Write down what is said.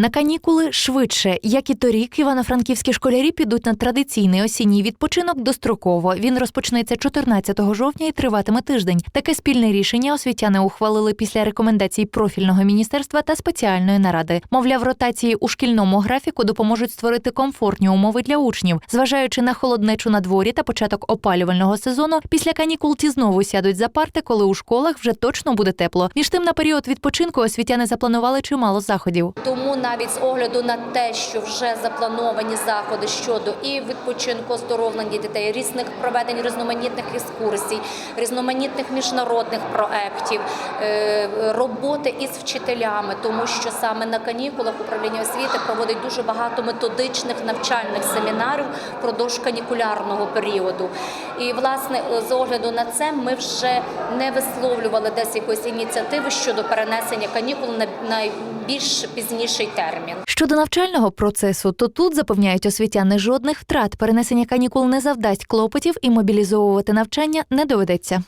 На канікули швидше, як і торік, івано-франківські школярі підуть на традиційний осінній відпочинок достроково. Він розпочнеться 14 жовтня і триватиме тиждень. Таке спільне рішення освітяни ухвалили після рекомендацій профільного міністерства та спеціальної наради. Мовляв, ротації у шкільному графіку допоможуть створити комфортні умови для учнів, зважаючи на холоднечу на дворі та початок опалювального сезону. Після канікул ті знову сядуть за парти, коли у школах вже точно буде тепло. Між тим, на період відпочинку освітяни запланували чимало заходів. Тому навіть з огляду на те, що вже заплановані заходи щодо і відпочинку оздоровлення дітей, різних проведень різноманітних екскурсій, різноманітних міжнародних проєктів, е, роботи із вчителями, тому що саме на канікулах управління освіти проводить дуже багато методичних навчальних семінарів впродовж канікулярного періоду. І власне з огляду на це ми вже не висловлювали десь якоїсь ініціативи щодо перенесення канікул на найбільш пізніший термін. Щодо навчального процесу, то тут запевняють освітяни жодних втрат. Перенесення канікул не завдасть клопотів і мобілізовувати навчання не доведеться.